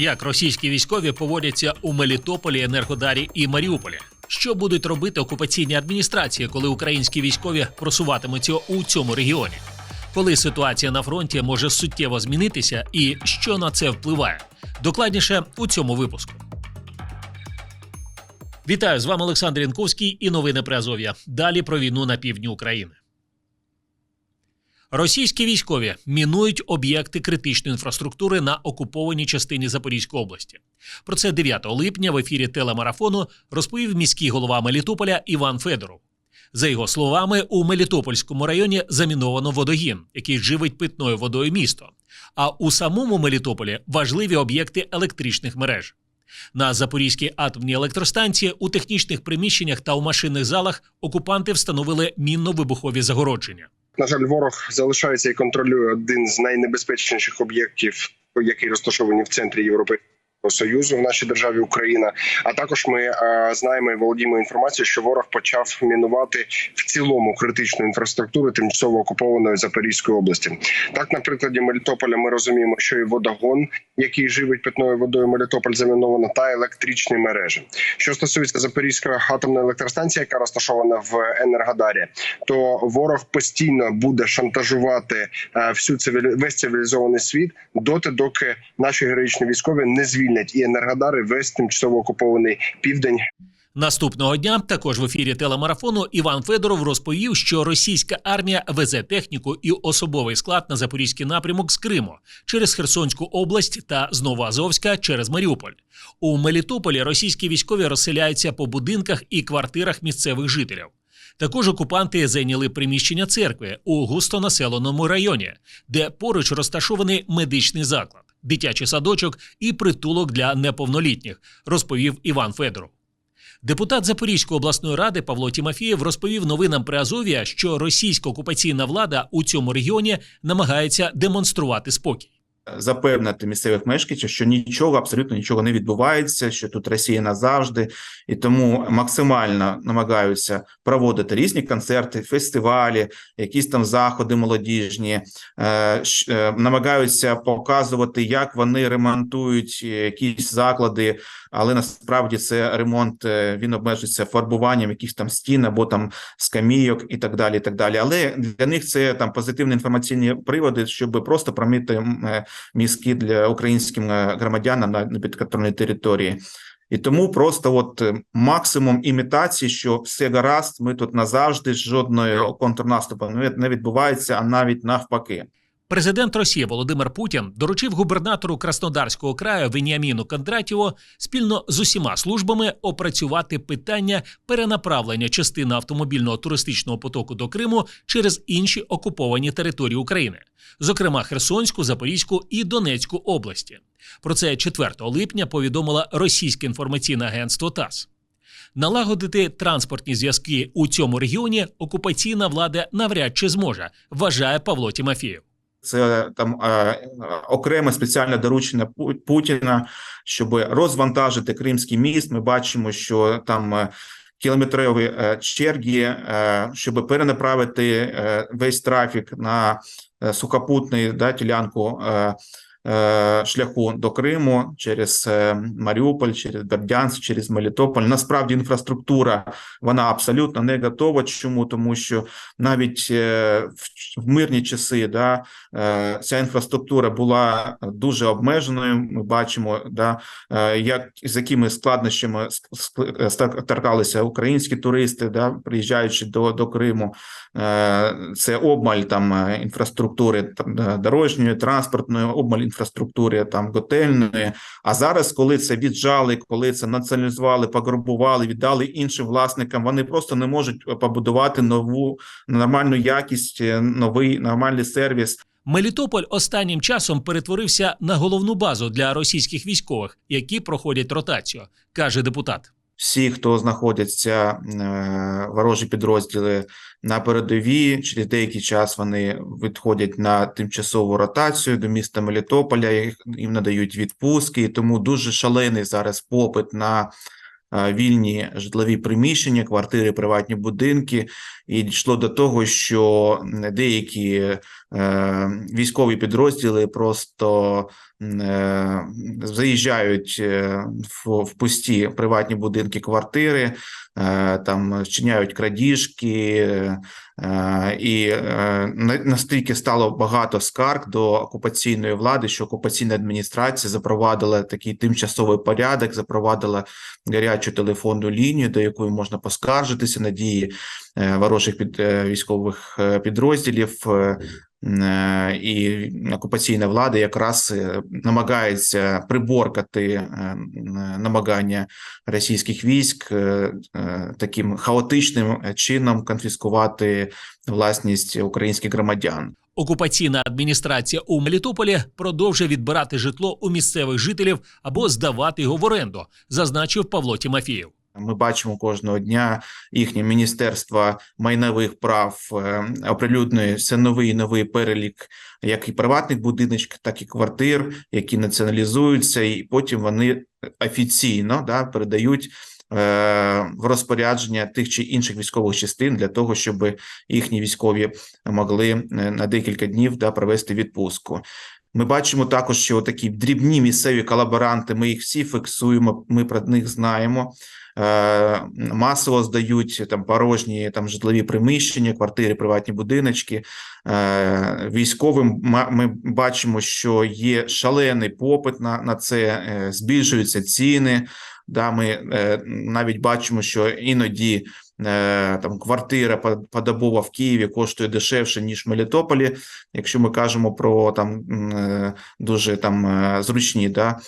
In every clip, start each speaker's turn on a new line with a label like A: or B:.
A: Як російські військові поводяться у Мелітополі, Енергодарі і Маріуполі? Що будуть робити окупаційні адміністрації, коли українські військові просуватимуться у цьому регіоні? Коли ситуація на фронті може суттєво змінитися, і що на це впливає? Докладніше у цьому випуску. Вітаю з вами Олександр Янковський і новини Приазов'я. Далі про війну на півдні України. Російські військові мінують об'єкти критичної інфраструктури на окупованій частині Запорізької області. Про це 9 липня в ефірі телемарафону розповів міський голова Мелітополя Іван Федоров. За його словами, у Мелітопольському районі заміновано водогін, який живить питною водою місто. А у самому Мелітополі важливі об'єкти електричних мереж. На Запорізькій атомній електростанції у технічних приміщеннях та у машинних залах окупанти встановили мінно-вибухові загородження.
B: На жаль, ворог залишається і контролює один з найнебезпечніших об'єктів, які розташовані в центрі Європейського союзу в нашій державі Україна. А також ми е, знаємо і володіємо інформацією, що ворог почав мінувати в цілому критичну інфраструктуру тимчасово окупованої Запорізької області. Так, на прикладі Мелітополя, ми розуміємо, що і водогон, який живить питною водою Мелітополь, заміновано, та електричні мережі. Що стосується Запорізької атомної електростанції, яка розташована в Енергодарі, то ворог постійно буде шантажувати е, всю цивілі... весь цивілізований світ доти, доки наші героїчні військові не звільнять і Енергодари весь тимчасово окупований південь.
A: Наступного дня також в ефірі телемарафону Іван Федоров розповів, що російська армія везе техніку і особовий склад на запорізький напрямок з Криму через Херсонську область та з Новоазовська через Маріуполь. У Мелітополі російські військові розселяються по будинках і квартирах місцевих жителів. Також окупанти зайняли приміщення церкви у густонаселеному районі, де поруч розташований медичний заклад, дитячий садочок і притулок для неповнолітніх, розповів Іван Федоров. Депутат Запорізької обласної ради Павло Тімофієв розповів новинам Приазов'я, що російська окупаційна влада у цьому регіоні намагається демонструвати спокій.
C: Запевнити місцевих мешканців, що нічого абсолютно нічого не відбувається, що тут Росія назавжди, і тому максимально намагаються проводити різні концерти, фестивалі, якісь там заходи молодіжні, е, е, намагаються показувати, як вони ремонтують якісь заклади, але насправді це ремонт е, він обмежується фарбуванням якихось там стін або там скамійок і так далі. І так далі. Але для них це там позитивні інформаційні приводи, щоб просто промити мізки для українським е, громадянам на підконтрольній території. І тому просто от максимум імітації, що все гаразд, ми тут назавжди жодної контрнаступу не відбувається, а навіть навпаки.
A: Президент Росії Володимир Путін доручив губернатору Краснодарського краю Веніаміну Кондратєву спільно з усіма службами опрацювати питання перенаправлення частини автомобільного туристичного потоку до Криму через інші окуповані території України, зокрема Херсонську, Запорізьку і Донецьку області. Про це 4 липня повідомила російське інформаційне агентство ТАСС. Налагодити транспортні зв'язки у цьому регіоні окупаційна влада навряд чи зможе, вважає Павло Тімофєєв.
C: Це там е, окреме спеціальне доручення Путіна, щоб розвантажити Кримський міст. Ми бачимо, що там е, кілометрові е, черги, е, щоб перенаправити е, весь трафік на е, сухопутний да, ділянку. Е, Шляху до Криму через Маріуполь, через Бердянськ, через Мелітополь. Насправді інфраструктура вона абсолютно не готова. Чому тому, що навіть в мирні часи да ця інфраструктура була дуже обмеженою. Ми бачимо, да як з якими складнощами стикалися українські туристи, да приїжджаючи до, до Криму. Це обмаль там інфраструктури там дорожньої, транспортної, обмаль інфраструктури там готельної. А зараз, коли це віджали, коли це націоналізували, пограбували, віддали іншим власникам, вони просто не можуть побудувати нову нормальну якість, новий нормальний сервіс.
A: Мелітополь останнім часом перетворився на головну базу для російських військових, які проходять ротацію, каже депутат.
C: Всі, хто знаходяться е, ворожі підрозділи на передовій, через деякий час вони відходять на тимчасову ротацію до міста Мелітополя. Їм надають відпустки, тому дуже шалений зараз попит на вільні житлові приміщення, квартири, приватні будинки, і дійшло до того, що деякі е, військові підрозділи просто е, заїжджають е, в, пусті приватні будинки, квартири, е, там вчиняють крадіжки, е, і е, на- настільки стало багато скарг до окупаційної влади, що окупаційна адміністрація запровадила такий тимчасовий порядок, запровадила гарячу телефонну лінію, до якої можна поскаржитися на дії. е, ворожих під е, військових е, підрозділів. е, е, І окупаційна влада якраз е, намагається приборкати е, намагання російських військ е, е, таким хаотичним чином конфіскувати власність українських громадян.
A: Окупаційна адміністрація у Мелітополі продовжує відбирати житло у місцевих жителів або здавати його в оренду, зазначив Павло Тімофієв.
C: Ми бачимо кожного дня їхнє міністерство майнових прав е, оприлюднює все новий і новий перелік як і приватних будиночків, так і квартир, які націоналізуються, і потім вони офіційно да, передають е, в розпорядження тих чи інших військових частин для того, щоб їхні військові могли е, на декілька днів да, провести відпустку. Ми бачимо також, що такі дрібні місцеві колаборанти, ми їх всі фіксуємо, ми про них знаємо. Е, масово здають там порожні там житлові приміщення, квартири, приватні будиночки. Е, Військовим ми бачимо, що є шалений попит на, на це, е, збільшуються ціни. Да, ми навіть бачимо, що іноді там квартира по- подобова в Києві коштує дешевше ніж в Мелітополі. Якщо ми кажемо про там дуже там зручні да,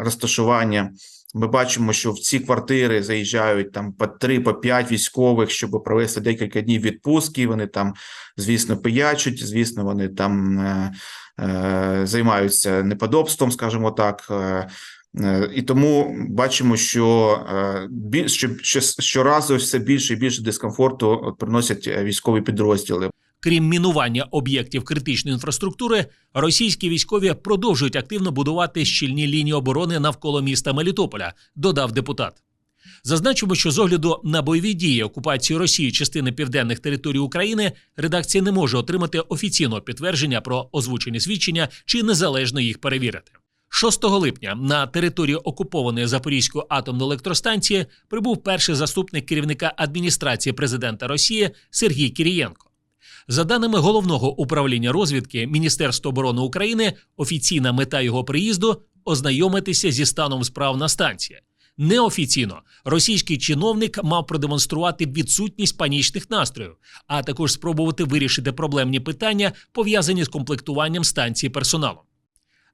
C: розташування. Ми бачимо, що в ці квартири заїжджають там по три, по п'ять військових, щоб провести декілька днів відпустки. Вони там, звісно, пиячуть, звісно, вони там е, е, займаються неподобством, скажімо так. Е, е, і тому бачимо, що е, що, що щоразу все більше і більше дискомфорту приносять військові підрозділи.
A: Крім мінування об'єктів критичної інфраструктури, російські військові продовжують активно будувати щільні лінії оборони навколо міста Мелітополя, додав депутат. Зазначимо, що з огляду на бойові дії окупації Росії частини південних територій України редакція не може отримати офіційного підтвердження про озвучені свідчення чи незалежно їх перевірити. 6 липня на території окупованої Запорізької атомної електростанції прибув перший заступник керівника адміністрації президента Росії Сергій Кірієнко. За даними головного управління розвідки Міністерства оборони України, офіційна мета його приїзду ознайомитися зі станом справ на станції. Неофіційно російський чиновник мав продемонструвати відсутність панічних настроїв, а також спробувати вирішити проблемні питання, пов'язані з комплектуванням станції персоналом.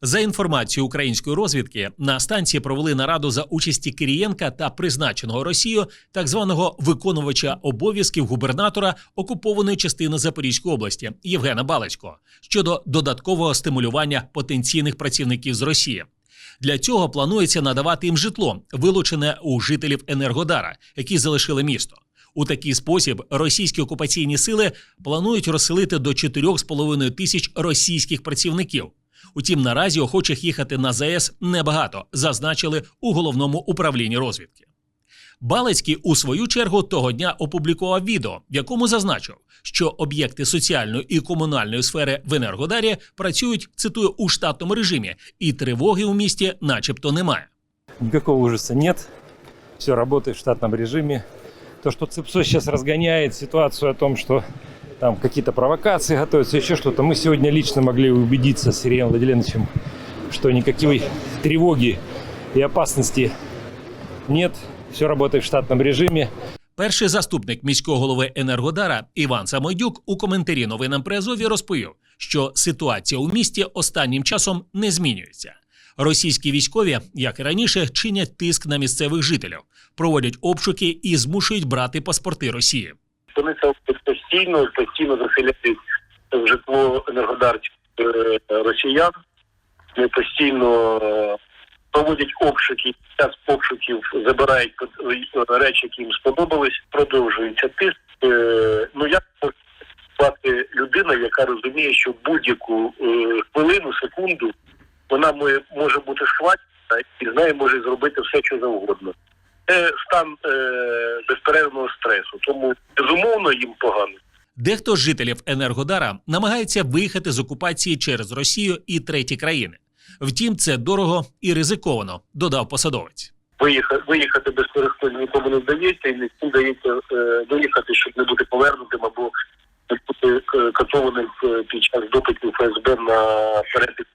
A: За інформацією української розвідки, на станції провели нараду за участі Кирієнка та призначеного Росією так званого виконувача обов'язків губернатора окупованої частини Запорізької області Євгена Балицького щодо додаткового стимулювання потенційних працівників з Росії. Для цього планується надавати їм житло, вилучене у жителів Енергодара, які залишили місто. У такий спосіб російські окупаційні сили планують розселити до 4,5 тисяч російських працівників. Утім, наразі охочих їхати на ЗАЕС небагато, зазначили у головному управлінні розвідки. Балицький у свою чергу того дня опублікував відео, в якому зазначив, що об'єкти соціальної і комунальної сфери в Енергодарі працюють, цитую, у штатному режимі, і тривоги у місті, начебто, немає.
D: Никакого ужаса нет. Все работает в штатном режиме. То, что ЦИПСО сейчас разгоняет ситуацию о том, что там какие-то провокации готовятся, еще что-то. Мы сегодня лично могли убедиться с Сергеем Владимировичем, что никакой тревоги и опасности нет. Все работает в штатном режиме.
A: Перший заступник міського голови Енергодара Іван Самойдюк у коментарі новинам при Азові розповів, що ситуація у місті останнім часом не змінюється. Російські військові, як і раніше, чинять тиск на місцевих жителів, проводять обшуки і змушують брати паспорти Росії.
E: Вони це постійно, постійно заселяють в житло енергодарчих е, росіян. Вони постійно е, проводять обшуки, час обшуків забирають е, речі, які їм сподобались, продовжується тиск. Ну може бути людина, яка розуміє, що будь-яку хвилину, секунду вона може бути схвачена і з нею може зробити все, що завгодно. Це стан е, безперервного стресу. Тому безумовно їм погано.
A: Дехто з жителів Енергодара намагається виїхати з окупації через Росію і треті країни. Втім, це дорого і ризиковано, додав посадовець.
E: Виїхати, виїхати без нікому не вдається, і не всім вдається е, виїхати, щоб не бути повернутим або не бути е, катованим е, під час допитів ФСБ на перетин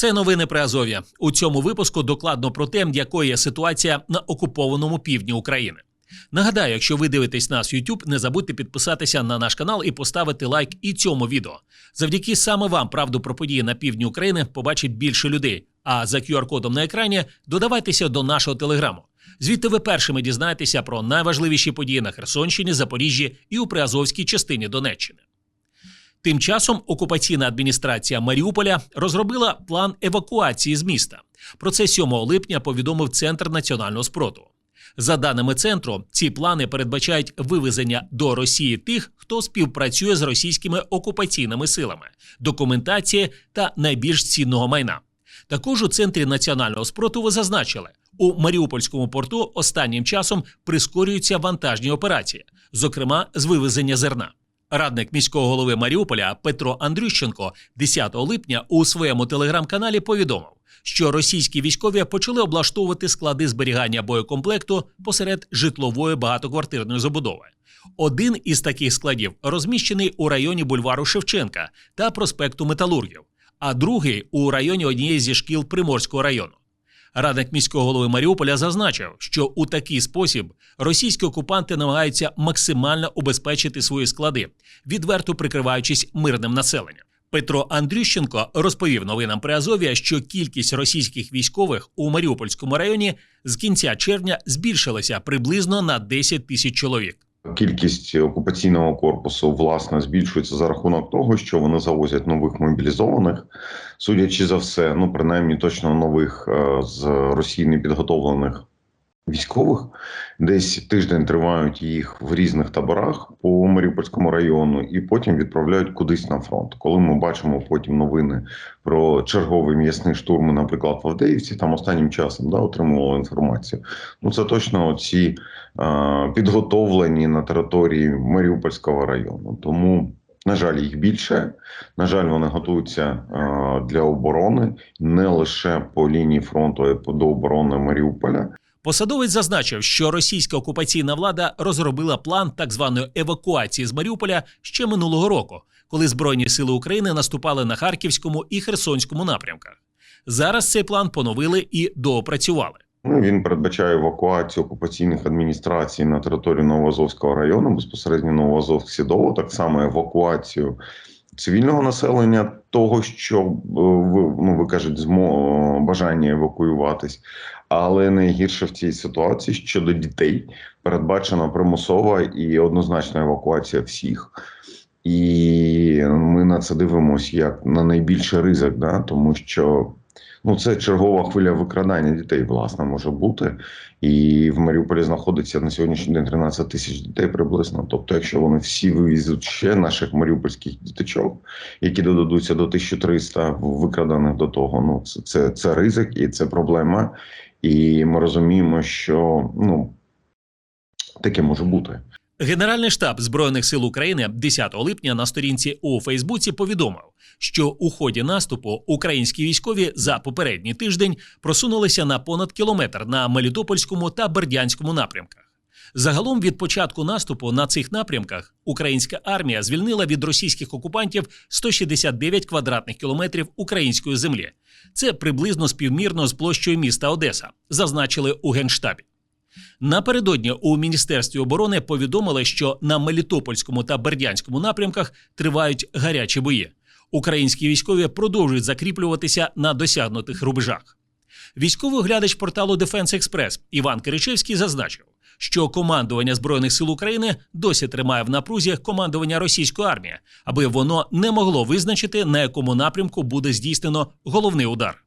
A: Це новини про Азов'я. У цьому випуску докладно про те, якою є ситуація на окупованому півдні України. Нагадаю, якщо ви дивитесь нас в YouTube, не забудьте підписатися на наш канал і поставити лайк і цьому відео. Завдяки саме вам правду про події на півдні України побачить більше людей. А за QR-кодом на екрані додавайтеся до нашого телеграму. Звідти ви першими дізнаєтеся про найважливіші події на Херсонщині, Запоріжжі і у Приазовській частині Донеччини. Тим часом окупаційна адміністрація Маріуполя розробила план евакуації з міста. Про це 7 липня повідомив Центр національного спротиву. За даними центру, ці плани передбачають вивезення до Росії тих, хто співпрацює з російськими окупаційними силами, документації та найбільш цінного майна. Також у центрі національного спротиву зазначили, у Маріупольському порту останнім часом прискорюються вантажні операції, зокрема з вивезення зерна. Радник міського голови Маріуполя Петро Андрющенко 10 липня у своєму телеграм-каналі повідомив, що російські військові почали облаштовувати склади зберігання боєкомплекту посеред житлової багатоквартирної забудови. Один із таких складів розміщений у районі бульвару Шевченка та проспекту Металургів, а другий у районі однієї зі шкіл Приморського району. Радник міського голови Маріуполя зазначив, що у такий спосіб російські окупанти намагаються максимально убезпечити свої склади, відверто прикриваючись мирним населенням. Петро Андрющенко розповів новинам при Азов'я, що кількість російських військових у Маріупольському районі з кінця червня збільшилася приблизно на 10 тисяч чоловік.
F: Кількість окупаційного корпусу власне збільшується за рахунок того, що вони завозять нових мобілізованих, судячи за все, ну принаймні точно нових е, з Росії не підготовлених військових. Десь тиждень тривають їх в різних таборах по Маріупольському району, і потім відправляють кудись на фронт. Коли ми бачимо потім новини про чергові м'ясні штурми, наприклад, в Авдеївці, там останнім часом да, отримували інформацію. Ну це точно ці е, підготовлені на території Маріупольського району. Тому, на жаль, їх більше. На жаль, вони готуються для оборони не лише по лінії фронту, а й до оборони Маріуполя.
A: Посадовець зазначив, що російська окупаційна влада розробила план так званої евакуації з Маріуполя ще минулого року, коли Збройні сили України наступали на Харківському і Херсонському напрямках. Зараз цей план поновили і доопрацювали.
F: Ну, він передбачає евакуацію окупаційних адміністрацій на територію Новоазовського району, безпосередньо Новоазовськ Сідово, так само евакуацію цивільного населення, того, що е, ну, ви кажете, бажання евакуюватись. Але найгірше в цій ситуації щодо дітей передбачена примусова і однозначна евакуація всіх. І ми на це дивимося як на найбільший ризик, да? тому що ну це чергова хвиля викрадання дітей, власне, може бути. І в Маріуполі знаходиться на сьогоднішній день 13 тисяч дітей приблизно. Тобто, якщо вони всі вивезуть ще наших маріупольських діточок, які додадуться до 1300 викраданих до того, ну це, це, це ризик і це проблема. І ми розуміємо, що ну таке може бути.
A: Генеральний штаб Збройних сил України 10 липня на сторінці у Фейсбуці повідомив, що у ході наступу українські військові за попередній тиждень просунулися на понад кілометр на Мелітопольському та Бердянському напрямках. Загалом від початку наступу на цих напрямках українська армія звільнила від російських окупантів 169 квадратних кілометрів української землі. Це приблизно співмірно з площею міста Одеса, зазначили у генштабі. Напередодні у міністерстві оборони повідомили, що на Мелітопольському та Бердянському напрямках тривають гарячі бої. Українські військові продовжують закріплюватися на досягнутих рубежах. Військовий оглядач порталу Defense Express Іван Киричевський зазначив, що командування збройних сил України досі тримає в напрузі командування російської армії, аби воно не могло визначити на якому напрямку буде здійснено головний удар.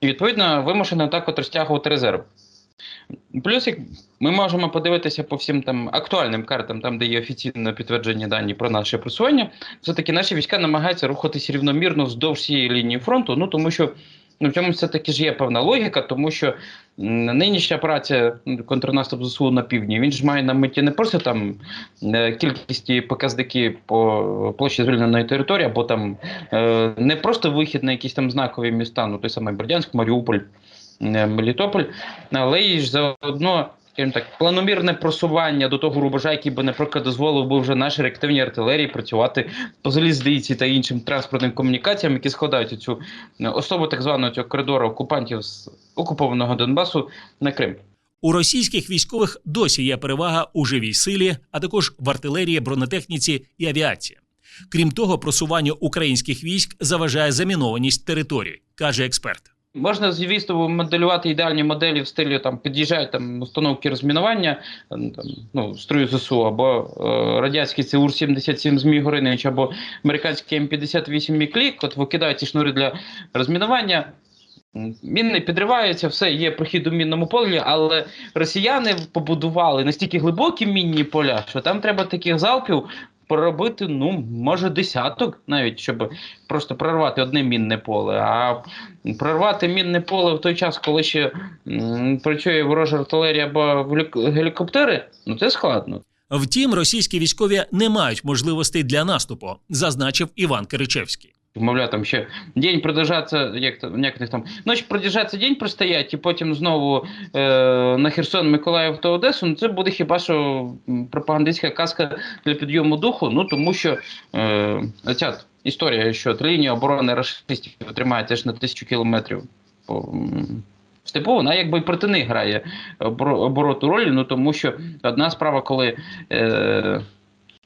G: І відповідно вимушено так от розтягувати резерв. Плюс, як ми можемо подивитися по всім там актуальним картам, там, де є офіційно підтверджені дані про наше просування, все-таки наші війська намагаються рухатися рівномірно вздовж цієї лінії фронту, ну тому що Ну, в цьому все таки ж є певна логіка, тому що нинішня праця м, контрнаступ ЗСУ на півдні, він ж має на меті не просто там е, кількість показники по площі звільненої території, або там е, не просто вихід на якісь там знакові міста, ну той самий Бердянськ, Маріуполь, Мелітополь, але і ж заодно. Скажімо так, планомірне просування до того рубежа, який би, наприклад, дозволив би вже нашій реактивній артилерії працювати по залізниці та іншим транспортним комунікаціям, які складають цю е, особу так званого цього коридору окупантів з окупованого Донбасу на Крим.
A: У російських військових досі є перевага у живій силі, а також в артилерії, бронетехніці і авіації. Крім того, просуванню українських військ заважає замінованість території, каже експерт.
G: Можна, звісно, моделювати ідеальні моделі в стилі там під'їжджають там установки розмінування, е, там, ну, строю ЗСУ, або е, радянський ЦУР 77 Змій Горинич, або американський М58 Міклік, от викидають ці шнури для розмінування. Міни підриваються, все є прохід у мінному полі, але росіяни побудували настільки глибокі мінні поля, що там треба таких залпів проробити, ну, може, десяток навіть, щоб просто прорвати одне мінне поле. А прорвати мінне поле в той час, коли ще працює ворожа артилерія або гелік- гелікоптери, ну це складно.
A: Втім, російські військові не мають можливостей для наступу, зазначив Іван Киричевський.
G: Мовляв, там ще день продержаться, як то некоторих там ночі продержаться день простоять, і потім знову е, на Херсон, Миколаїв та Одесу. Ну це буде хіба що пропагандистська казка для підйому духу. Ну тому що е, ця історія, що лінія оборони рашистів тримає теж на тисячу кілометрів по степу, вона якби проти них грає оборо- обороту ролі. Ну тому що одна справа, коли. Е,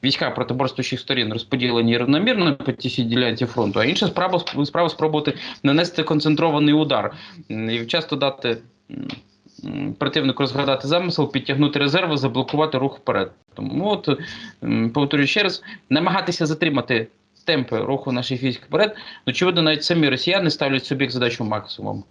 G: війська протиборствуючих сторін розподілені рівномірно по тій ділянці фронту, а інша справа справа спробувати нанести концентрований удар і часто дати противнику розгадати замисел, підтягнути резерви, заблокувати рух вперед. Тому от повторюю ще раз, намагатися затримати темпи руху наших військ вперед. Очевидно, навіть самі росіяни ставлять собі задачу максимум.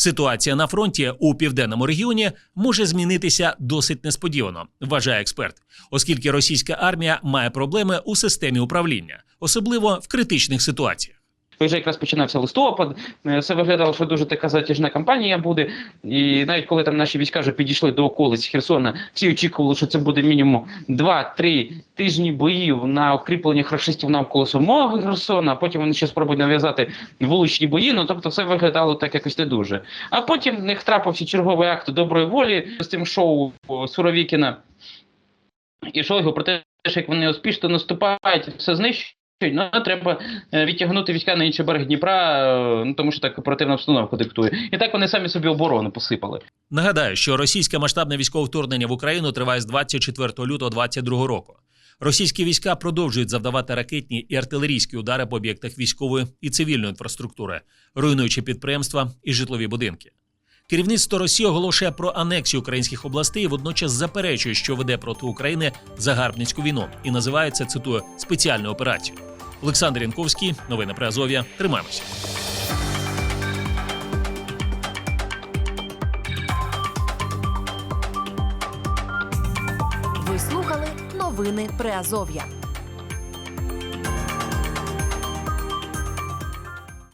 A: Ситуація на фронті у південному регіоні може змінитися досить несподівано, вважає експерт, оскільки російська армія має проблеми у системі управління, особливо в критичних ситуаціях.
G: Вже якраз починався листопад, е, все виглядало, що дуже така затяжна кампанія буде. І навіть коли там наші війська вже підійшли до околиць Херсона, всі очікували, що це буде мінімум 2-3 тижні боїв на укріпленнях рашистів навколо самого Херсона, а потім вони ще спробують нав'язати вуличні бої. Ну тобто все виглядало так якось не дуже. А потім в них трапився черговий акт доброї волі з тим шоу Суровікіна і Шойгу про те, що як вони успішно наступають, все знищують. Ну, треба е, відтягнути війська на інший берег Дніпра, е, ну тому що так оперативна обстановка диктує. І так вони самі собі оборону посипали.
A: Нагадаю, що російське масштабне військове вторгнення в Україну триває з 24 лютого 2022 року. Російські війська продовжують завдавати ракетні і артилерійські удари по об'єктах військової і цивільної інфраструктури, руйнуючи підприємства і житлові будинки. Керівництво Росії оголошує про анексію українських областей водночас заперечує, що веде проти України загарбницьку війну і називає це, цитую, спеціальною операцією. Олександр Янковський, новини при Азов'я. Тримаємося.
H: Ви слухали новини Приазов'я.